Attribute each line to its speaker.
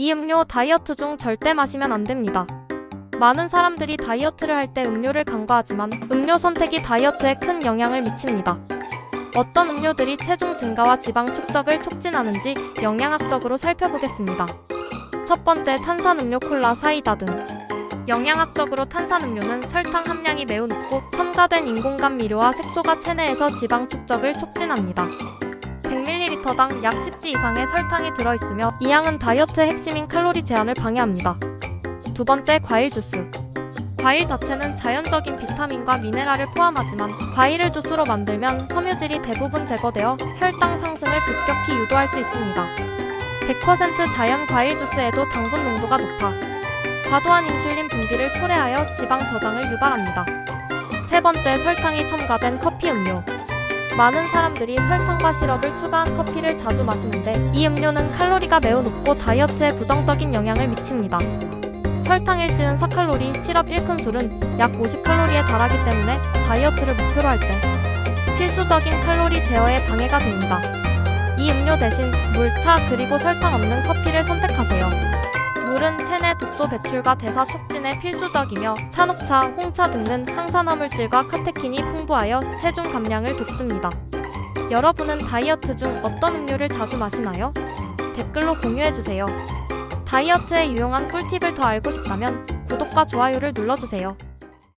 Speaker 1: 이 음료 다이어트 중 절대 마시면 안 됩니다. 많은 사람들이 다이어트를 할 때 음료를 간과하지만 음료 선택이 다이어트에 큰 영향을 미칩니다. 어떤 음료들이 체중 증가와 지방 축적을 촉진하는지 영양학적으로 살펴보겠습니다. 첫 번째 탄산음료 콜라 사이다 등 영양학적으로 탄산음료는 설탕 함량이 매우 높고 첨가된 인공감 미료와 색소가 체내에서 지방 축적을 촉진합니다. 100ml당 약 10지 이상의 설탕이 들어있으며 이 양은 다이어트의 핵심인 칼로리 제한을 방해합니다. 두 번째 과일 주스. 과일 자체는 자연적인 비타민과 미네랄을 포함하지만 과일을 주스로 만들면 섬유질이 대부분 제거되어 혈당 상승을 급격히 유도할 수 있습니다. 100% 자연 과일 주스에도 당분 농도가 높아 과도한 인슐린 분비를 초래하여 지방 저장을 유발합니다. 세 번째 설탕이 첨가된 커피 음료. 많은 사람들이 설탕과 시럽을 추가한 커피를 자주 마시는데 이 음료는 칼로리가 매우 높고 다이어트에 부정적인 영향을 미칩니다. 설탕 1찌는 4칼로리, 시럽 1큰술은 약 50칼로리에 달하기 때문에 다이어트를 목표로 할 때 필수적인 칼로리 제어에 방해가 됩니다. 이 음료 대신 물, 차, 그리고 설탕 없는 커피를 체내 독소 배출과 대사 촉진에 필수적이며 찬녹차, 홍차 등은 항산화 물질과 카테킨이 풍부하여 체중 감량을 돕습니다. 여러분은 다이어트 중 어떤 음료를 자주 마시나요? 댓글로 공유해주세요. 다이어트에 유용한 꿀팁을 더 알고 싶다면 구독과 좋아요를 눌러주세요.